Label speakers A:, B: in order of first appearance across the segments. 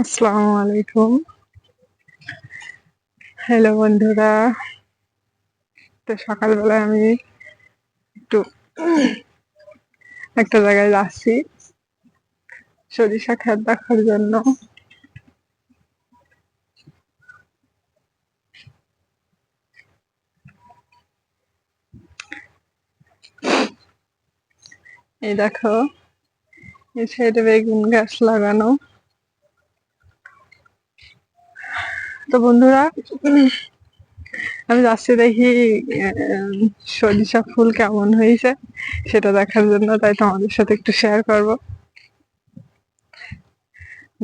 A: আসসালামু আলাইকুম হ্যালো বন্ধুরা। তো সকালবেলায় আমি একটু একটা জায়গায় যাচ্ছি। সরিষা ক্ষেত দেখার জন্য। এই দেখো, এই সাইডে বেগুন গাছ লাগানো তো বন্ধুরা, আমি যাচ্ছি দেখি সরিষা ফুল কেমন হয়েছে সেটা দেখার জন্য, তাই তোমাদের সাথে একটু শেয়ার করব।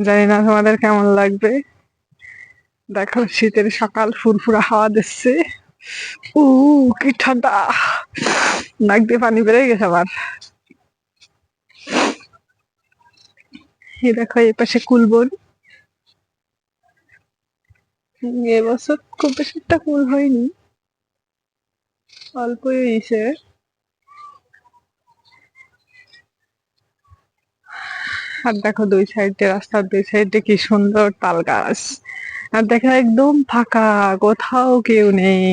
A: জানি না তোমাদের কেমন লাগবে। দেখো, শীতের সকাল, ফুরফুরা হাওয়া দিচ্ছে। উ কি ঠান্ডা। নাক দিয়ে পানি বেড়ে গেছে আবার। এই দেখো, এই পাশে কুলবন। এবছর খুব বেশি একটা ফুল হয়নি। অল্পই হয়েছে আর দেখো দুই সাইডে, রাস্তার দুই সাইডে কি সুন্দর তাল গাছ। আর দেখো একদম ফাঁকা, কোথাও কেউ নেই।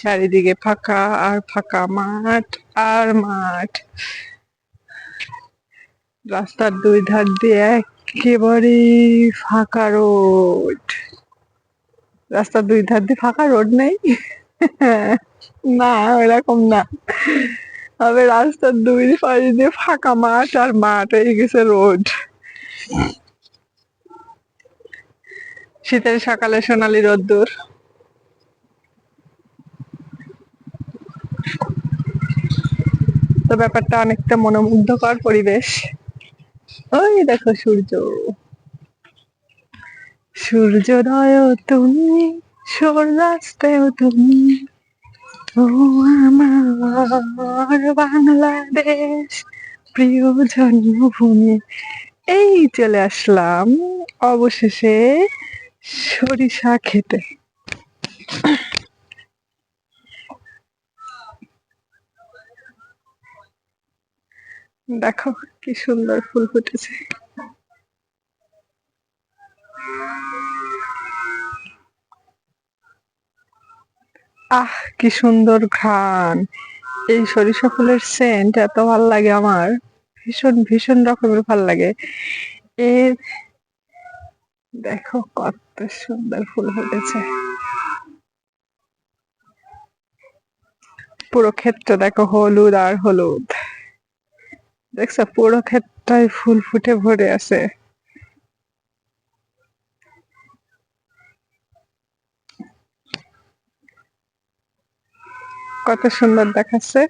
A: চারিদিকে ফাঁকা, আর ফাঁকা মাঠ, আর মাঠ। রাস্তার দুই ধার দিয়ে একেবারে ফাঁকা রোড। রাস্তার দুই ধার দিয়ে ফাঁকা, রোড নেই। না এরকম না। তবে রাস্তার দুই পাশে দিয়ে ফাঁকা মাঠ আর মাঠ হয়ে গেছে রোড। শীতের সকালে সোনালি রোদ্দুর। তো ব্যাপারটা অনেকটা মনোমুগ্ধকর পরিবেশ। ওই দেখো সূর্য। সূর্যোদয় তুমি সূর্যাস্তয় তুমি ও আমার বাংলাদেশ, প্রিয় জন্মভূমি। এই চলে আসলাম অবশেষে সরিষা খেতে। দেখো কি সুন্দর ফুল ফুটেছে। আহ, কি সুন্দর ঘ্রাণ। এই সরিষা ফুলের সেন্ট এত ভালো লাগে আমার। ভীষণ ভীষণ রকমের ভালো লাগে। এর দেখো কত সুন্দর ফুল ফুটেছে। পুরো ক্ষেতটা দেখো হলুদ আর হলুদ। দেখছ? পুরো ক্ষেতটাই ফুল ফুটে ভরে আছে। কত সুন্দর দেখাচ্ছে।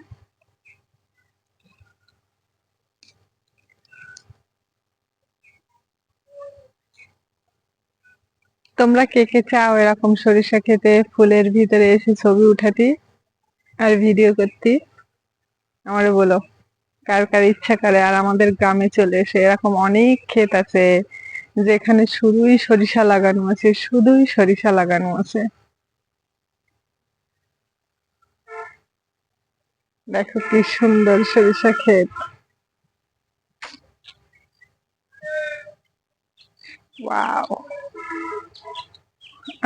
A: তোমরা কে কে চাও এরকম সরিষা খেতে, ফুলের ভিতরে এসে ছবি উঠাতি আর ভিডিও করতি, আমারে বলো। কার কার ইচ্ছা করে আর আমাদের গ্রামে চলে এসে এরকম অনেক ক্ষেত আছে, যেখানে শুধুই সরিষা লাগানো আছে, শুধুই সরিষা লাগানো আছে। দেখো কি সুন্দর সরিষা ক্ষেত।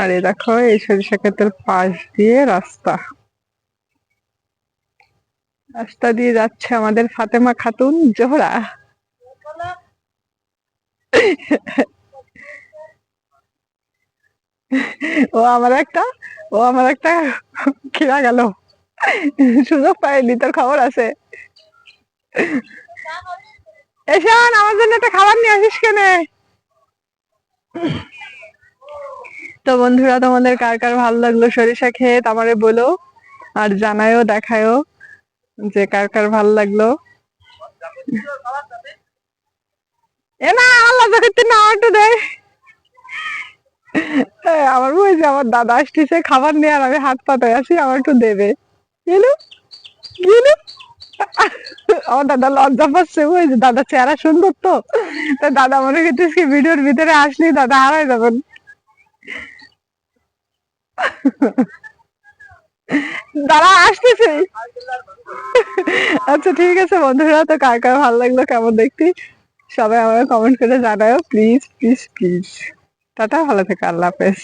A: আরে দেখো, এই সরিষা ক্ষেতের পাশ দিয়ে রাস্তা। রাস্তা দিয়ে যাচ্ছে আমাদের ফাতেমা খাতুন জোহরা। ও আমার একটা, ও আমার একটা খিরা গেল। সুযোগ পাইনি তোর খবর আছে। এসান আমার জন্য একটা খাবার নিয়ে আসিস কেনে? তো বন্ধুরা, তোমাদের কার কার ভালো লাগল সরিষা ক্ষেত আমারে বলো, আর জানায়ও, দেখায়ও যে কার কার ভালো লাগল। এ না, আল্লাহ করতে না একটু দে আমার বুঝছে আমার দাদা আসতেছে, খাবার নিয়ে আর আমি হাত পাতায় আসি আমার একটু দেবে। আমার দাদা লজ্জা পাচ্ছে বুঝছে দাদা চেহারা সুন্দর তো। তা দাদা মনে করতেছে ভিডিওর ভিতরে আসলি, দাদা হারাই যাবেন। দাঁড়া আসতেছে। আচ্ছা ঠিক আছে বন্ধুরা, তো কার কার ভালো লাগল কেমন দেখতে? সবাই আমাকে কমেন্ট করে জানাও প্লিজ প্লিজ প্লিজ টাটা, ভালো থেকো, আল্লাহ হাফেজ।